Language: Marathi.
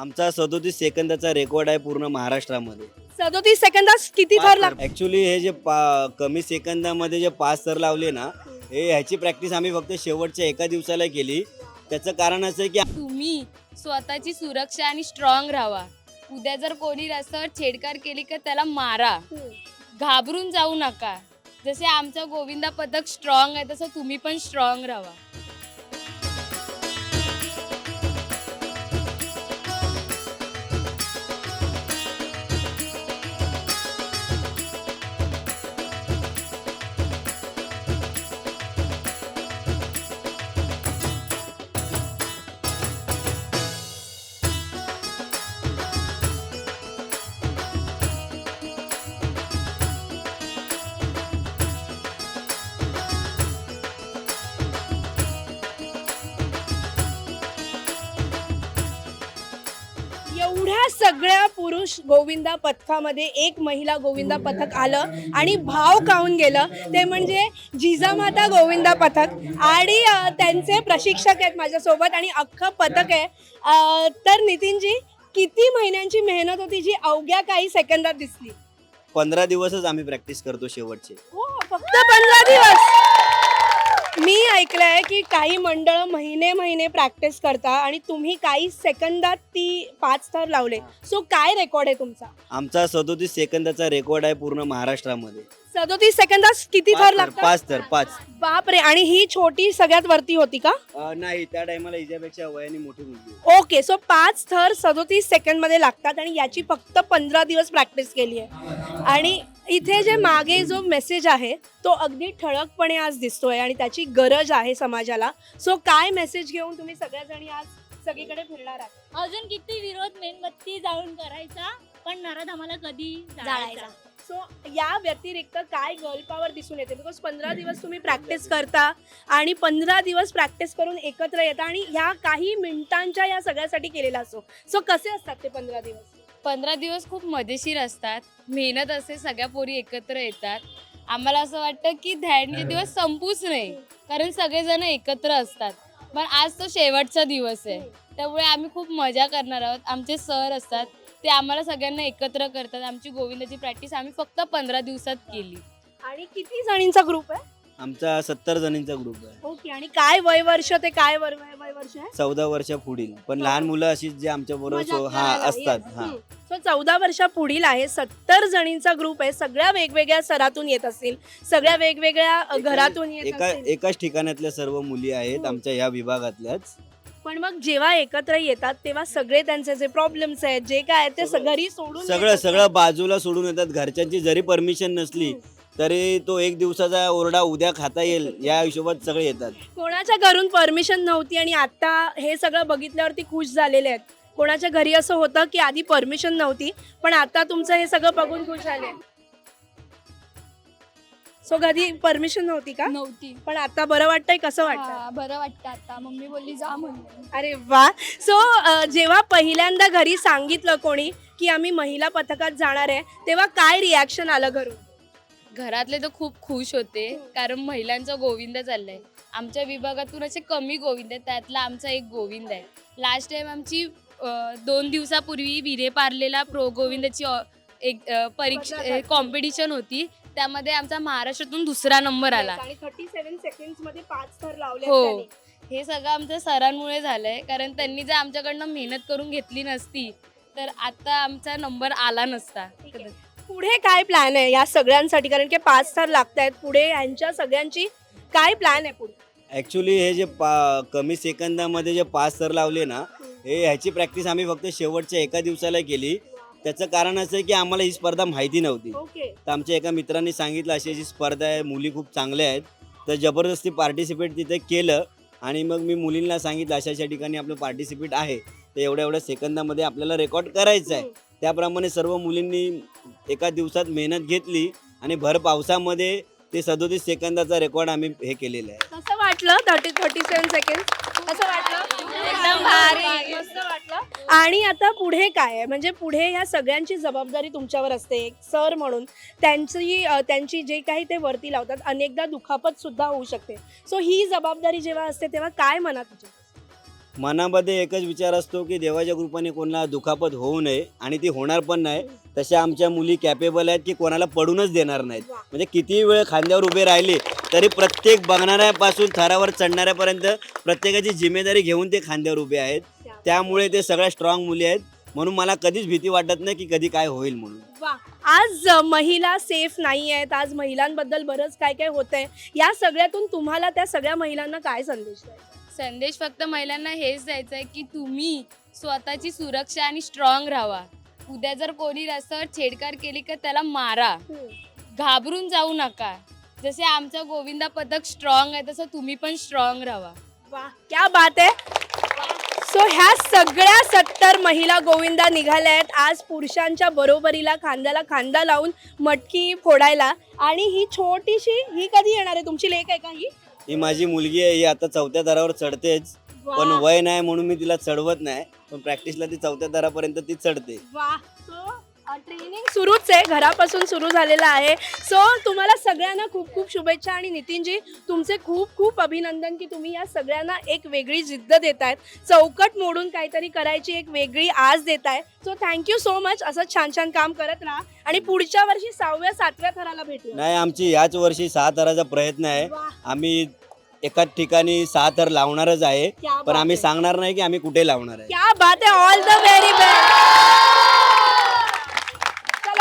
आमचा सदोतीस सेकंदाचा रेकॉर्ड आहे पूर्ण महाराष्ट्रामध्ये. सदोतीस सेकंदात किती थर लाग ऍक्च्युली हे जे पा कमी सेकंदामध्ये जे पाच थर लावले ना हे ह्याची प्रॅक्टिस आम्ही फक्त शेवटच्या एका दिवसाला केली. त्याचं कारण असं आहे की तुम्ही स्वतःची सुरक्षा आणि स्ट्रॉंग राहा. उद्या जर कोणी रस्त्यावर छेडछाड केली का त्याला मारा. घाबरून जाऊ नका. जसे आमचं गोविंदा पथक स्ट्रॉंग आहे तसं तुम्ही पण स्ट्रॉंग राहा. सगळ्या पुरुष गोविंदा पथकामध्ये एक महिला गोविंदा पथक आलं आणि भाव खाऊन गेलं? ते म्हणजे जिजामाता गोविंदा पथक. आणि त्यांचे प्रशिक्षक आहेत माझ्यासोबत आणि अख्खं पथक आहे. तर नितीनजी किती महिन्यांची मेहनत होती जी अवघ्या काही सेकंदात दिसली? पंधरा दिवसच आम्ही प्रॅक्टिस करतो शेवटचे. हो फक्त पंधरा दिवस. मी ऐकलंय की काही मंडळ महिने महिने प्रॅक्टिस करता आणि तुम्ही काही सेकंदात ती पाच थर लावले. सो काय रेकॉर्ड आहे तुमचा? आमचा सदोतीस सेकंदाचा रेकॉर्ड आहे पूर्ण महाराष्ट्रामध्ये. सदोतीस सेकंदात किती थर लागतात? पाच थर पाच. बापरे आणि ही छोटी सगळ्यात वरती होती का? अं, नाही त्या टायमाला हिच्यापेक्षा वयाने मोठी मुलगी होती. ओके सो पाच थर सदोतीस सेकंडमध्ये लागतात आणि याची फक्त पंधरा दिवस प्रॅक्टिस केली आहे. आणि इथे जे मागे जो मेसेज आहे तो अगदी ठळकपणे आज दिसतोय आणि त्याची गरज आहे समाजाला. सो काय मेसेज घेऊन तुम्ही सगळ्याजणी आज सगळीकडे फिरणार आहात? अजून किती विरोध मेणबत्ती जाळून करायचा पण नरद आम्हाला कधी जाळायचा. सो या व्यतिरिक्त काय गर्ल पॉवर दिसून येते? बिकॉज पंधरा दिवस तुम्ही प्रॅक्टिस करता आणि पंधरा दिवस प्रॅक्टिस करून एकत्र येता आणि ह्या काही मिनिटांच्या या सगळ्यासाठी केलेला असतो सो कसे असतात ते पंधरा दिवस? पंधरा दिवस खूप मजेशीर असतात. मेहनत असते सगळ्या पोरी एकत्र येतात. आम्हाला असं वाटतं की ध्यानचे दिवस संपूच नाही. कारण सगळेजण एकत्र असतात. पण आज तो शेवटचा दिवस आहे. त्यामुळे आम्ही खूप मजा करणार आहोत. आमचे सर असतात. ते आम्हाला सगळ्यांना एकत्र करतात. आमची गोविंदाची प्रॅक्टिस आम्ही फक्त पंधरा दिवसात केली. आणि किती जणींचा ग्रुप आहे? आमचा सत्तर जणींचा ग्रुप आहे. ओके आणि काय वय वर्ष ते काय वर वय वय वर्ष आहे? चौदा वर्षा पुढील. पण लहान मुलं अशीच जे आमच्या बरोबर हा करायला, असतात yes. हा. हम्म. सो चौदा वर्षा पुढील आहे. सत्तर जणींचा ग्रुप आहे. सगळ्या वेगवेगळ्या सरातून येत असतील. सगळ्या वेगवेगळ्या अ, एका- घरातून येत एका असतील. एकाच ठिकाणातल्या सर्व मुली आहेत हम्म. आमच्या ह्या विभागातल्याच. पण मग जेव्हा एकत्र येतात तेव्हा सगळे त्यांचे जे प्रॉब्लेम्स आहेत जे काय ते सगळं- घरी सोडून सगळं. सगळं बाजूला सोडून येतात घरच्यांची जरी परमिशन नसली हम्म. तरी तो एक दिवसाचा ओरडा उद्या खाता येईल या हिशोबात सगळे येतात कोणाच्या घरून परमिशन नव्हती आणि आता हे सगळं बघितल्यावरती खुश झालेले आहेत कोणाच्या घरी असं होतं की आधी परमिशन नव्हती पण आता तुमचं हे सगळं बघून खुश झाले सो कधी परमिशन नव्हती का? नव्हती. पण आता बरं वाटतंय कसं वाटतं हा, बरं वाटतं आता. मम्मी बोलली जा म्हणून. अरे वा. सो जेव्हा पहिल्यांदा घरी सांगितलं कोणी की आम्ही महिला पथकात जाणार आहे तेव्हा काय रिॲक्शन आलं घरून? घरातले तर खूप खुश होते कारण महिलांचा गोविंद चाललाय. आमच्या विभागातून असे कमी गोविंद आहेत त्यातला आमचा एक गोविंद आहे. लास्ट टाइम आमची अं, दोन दिवसापूर्वी विरे पार्लेला प्रो गोविंदाची एक परीक्षा कॉम्पिटिशन होती. त्यामध्ये आमचा महाराष्ट्रातून दुसरा नंबर आला. आणि थर्टी सेव्हन सेकंडमध्ये पाच थर लावले हो. त्यांनी. हे सगळं आमच्या सरांमुळे झालंय. कारण त्यांनी जर आमच्याकडनं मेहनत करून घेतली नसती तर आता आमचा नंबर आला नसता. ठीक आहे. पुढे काय प्लॅन आहे या सगळ्यांसाठी? कारण की पाच थर लागत आहेत पुढे. यांच्या सगळ्यांची काय प्लॅन आहे पुढे? ऍक्च्युली हे जे पा कमी सेकंदामध्ये जे पाच सर लावले ना हे ह्याची प्रॅक्टिस आम्ही फक्त शेवटच्या एका दिवसाला केली. त्याचं कारण असं आहे की आम्हाला ही स्पर्धा माहिती नव्हती. ओके. तर आमच्या एका मित्रांनी सांगितलं अशी अशी स्पर्धा आहे मुली खूप चांगल्या आहेत. तर जबरदस्ती पार्टिसिपेट तिथे केलं आणि मग मी मुलींना सांगितलं अशा अशा ठिकाणी आपलं पार्टिसिपेट आहे. तर एवढ्या एवढ्या सेकंदामध्ये आपल्याला रेकॉर्ड करायचं आहे. त्याप्रमाणे सर्व मुलींनी एका दिवसात मेहनत घेतली आणि भर पावसामध्ये ते सदोतीस सेकंदाचा रेकॉर्ड आम्ही हे केलेलं आहे. कसं वाटलं? थर्टी थर्टी सेव्हन सेकंड कसं वाटलं? एकदम भारी. आणि आता पुढे काय आहे? म्हणजे पुढे ह्या सगळ्यांची जबाबदारी तुमच्यावर असते. एक सर म्हणून त्यांची त्यांची जे काही ते वरती लावतात अनेकदा दुखापत सुद्धा होऊ शकते. सो ही जबाबदारी जेव्हा असते तेव्हा काय मनात तुझ्या मनामध्ये एकच विचार असतो की देवाच्या कृपाने कोणाला दुखापत होऊ नये आणि ती होणार पण नाही. तशा आमच्या मुली कॅपेबल आहेत की कोणाला पडूनच देणार नाहीत. म्हणजे किती वेळ खांद्यावर उभे राहिले तरी प्रत्येक बघणाऱ्यापासून थरावर चढणाऱ्यापर्यंत प्रत्येकाची जिम्मेदारी घेऊन ते खांद्यावर उभे आहेत. त्यामुळे ते सगळ्या स्ट्रॉंग मुली आहेत. म्हणून मला कधीच भीती वाटत नाही की कधी काय होईल म्हणून. वा आज अ, महिला सेफ नाही आहेत. आज महिलांबद्दल बरंच काय काय होतंय. या सगळ्यातून तुम्हाला त्या सगळ्या महिलांना काय संदेश द्यायचा? संदेश फक्त महिलांना हेच द्यायचा आहे की तुम्ही स्वतःची सुरक्षा आणि स्ट्रॉंग राहा. उद्या जर कोणी रस्त्यावर छेडछाड केली का त्याला मारा. घाबरून जाऊ नका. जसे आमचं गोविंदा पथक स्ट्रॉंग आहे तसं तुम्ही पण स्ट्रॉंग राहा. वा क्या बात आहे. सो ह्या सगळ्या सत्तर महिला गोविंदा निघाल्या आहेत. आज पुरुषांच्या बरोबरीला खांद्याला खांदा लावून मटकी फोडायला. आणि ही छोटीशी ही कधी येणार आहे? तुमची लेख आहे का ही? ही माझी मुलगी आहे. ही आता चौथ्या दरावर चढतेच. पण वय नाही म्हणून मी तिला चढवत नाही. पण प्रॅक्टिसला ती चौथ्या दरापर्यंत ती चढते. वा सो ट्रेनिंग सुरूच आहे. घरापासून सुरू झालेलं आहे. सो तुम्हाला सगळ्यांना खूप खूप शुभेच्छा आणि नितीनजी तुमचे खूप खूप अभिनंदन की तुम्ही या सगळ्यांना एक वेगळी जिद्द देत आहेत चौकट मोडून काहीतरी करायची एक वेगळी आज देत आहे सो थँक्यू सो मच असं छान छान काम करत राहा. आणि पुढच्या वर्षी सहाव्या सातव्या थराला भेटू नाही आमची याच वर्षी सहा थराचा प्रयत्न आहे. आम्ही एकाच ठिकाणी सहा थर लावणारच आहे. पण आम्ही. सांगणार नाही की आम्ही कुठे लावणार आहे. क्या बात आहे. All the very best